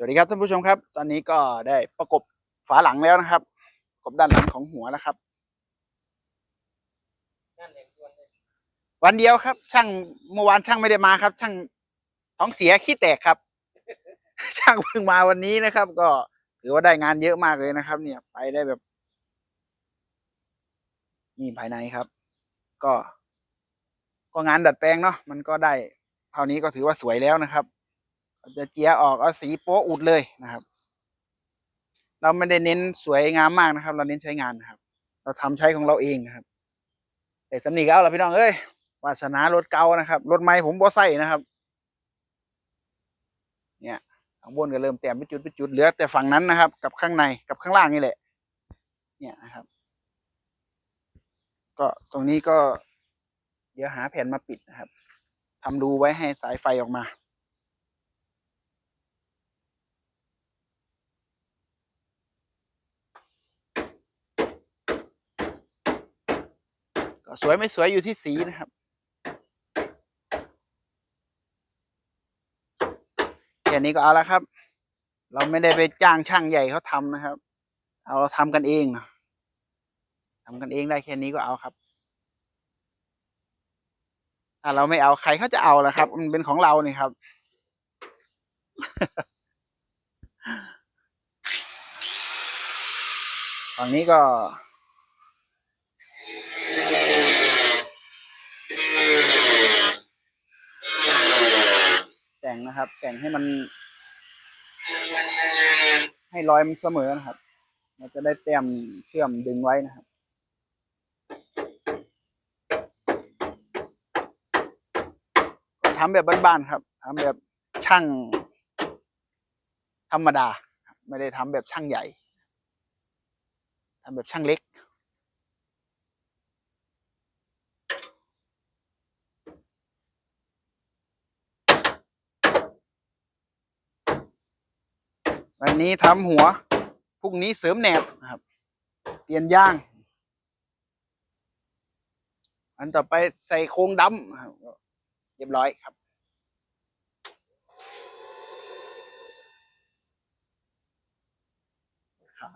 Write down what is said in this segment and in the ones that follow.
สวัสดีครับท่านผู้ชมครับ ตอนนี้ก็ได้ประกบฝาหลังแล้วนะครับประกบด้านหลังของหัวแล้วครับ วันเดียวครับ ช่างเมื่อวานช่างไม่ได้มาครับ ช่างท้องเสียขี้แตกครับ ช่างเพิ่งมาวันนี้นะครับ ก็ถือว่าได้งานเยอะมากเลยนะครับ เนี่ย ไปได้แบบ นี่ภายในครับ ก็ ก็งานดัดแปลงเนาะมันก็ได้เท่านี้ก็ถือว่าสวยแล้วนะครับ จะเจียออกเอาสีโป๊ะอุดเลยนะครับ เราไม่ได้เน้นสวยงามมากนะครับ เราเน้นใช้งานนะครับ เราทำใช้ของเราเองนะครับแต่สำนีก็เอาละพี่น้องเอ้ยวาสนารถเก่านะครับรถใหม่ผมบ่ใส่นะครับ เนี่ยข้างบนก็เริ่มแต้มเป็นจุดเป็นจุดเหลือ แต่ฝั่งนั้นนะครับ กับข้างในกับข้างล่างนี่แหละ เนี่ยนะครับ ก็ตรงนี้ก็เดี๋ยวหาแผ่นมาปิดนะครับทำรูไว้ให้สายไฟออกมา ก็สวยไม่สวยอยู่ที่สีนะครับ แค่นี้ก็เอาละครับ เราไม่ได้ไปจ้างช่างใหญ่เขาทำนะครับ เอาเราทำกันเองนะทำกันเองได้แค่นี้ก็เอาครับถ้าเราไม่เอาใครเขาจะเอาล่ะครับ มันเป็นของเราเนี่ครับ ฝั่งนี้ก็ งนะครับ แต่งให้มัน ให้รอยมันเสมอนะครับมันจะได้แต้มเชื่อมดึงไว้นะครับทำแบบบ้านๆครับทำแบบช่างธรรมดา ไม่ได้ทำแบบช่างใหญ่ทำแบบช่างเล็ก วันนี้ทำหัวพรุ่งนี้เสริมแหนบครับ เปลี่ยนยาง อันต่อไปใส่โครงดำเรียบร้อยครับขา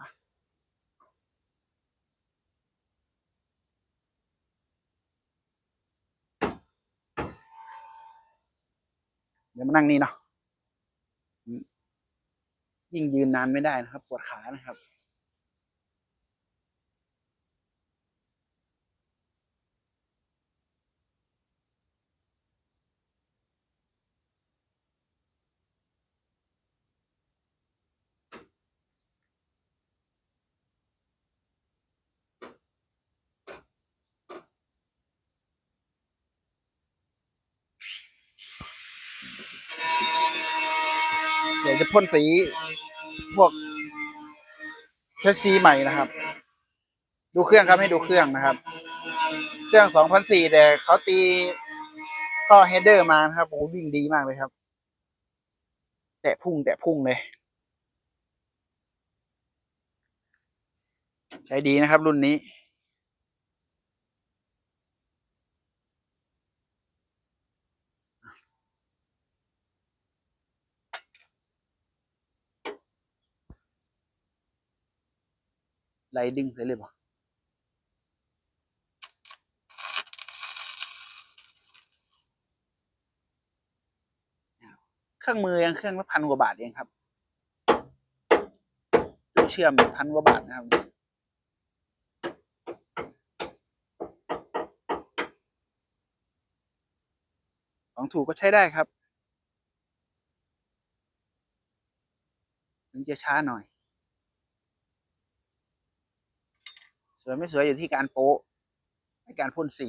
เดี๋ยวมานั่งนี่เนาะ ยิ่งยืนนานไม่ได้นะครับ ปวดขานะครับ เดี๋ยวจะพ่นสี พวกเชสซีใหม่นะครับ ดูเครื่องครับให้ดูเครื่องนะครับ เครื่อง2004แต่เขาตีต่อเฮดเดอร์มานะครับโอ้วิ่งดีมากเลยครับ แตะพุ่งแตะพุ่งเลย ใช้ดีนะครับรุ่นนี้ ไลดึงเสร็จเลยป่เครื่องมือยังเครื่องละพันกว่าบาทเองครับตู้เชื่อมพันกว่าบาทนะครับของถูกก็ใช้ได้ครับ ถึงจะช้าหน่อย สวยไม่สวยอยู่ที่การโป๊ะในการพ่นสี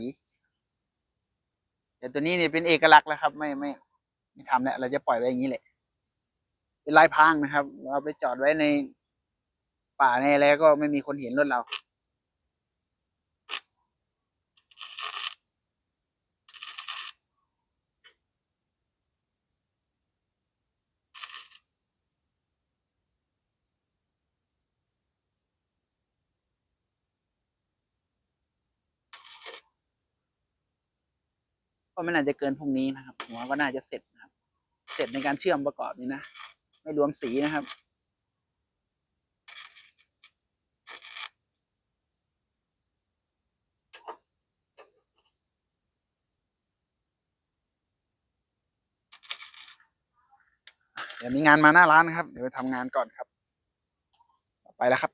แต่ตัวนี้เนี่ยเป็นเอกลักษณ์แล้วครับ ไม่ไม่ไม่ทำแล้วเราจะปล่อยไว้อย่างนี้แหละ เป็นลายพางนะครับ เราไปจอดไว้ในป่าในอะไรก็ไม่มีคนเห็นรถเรา ก็ไม่น่าจะเกินพรุ่งนี้นะครับ หัวก็น่าจะเสร็จนะครับ เสร็จในการเชื่อมประกอบนี้นะ ไม่รวมสีนะครับเดี๋ยวมีงานมาหน้าร้านนะครับ เดี๋ยวไปทำงานก่อนครับ ไปแล้วครับ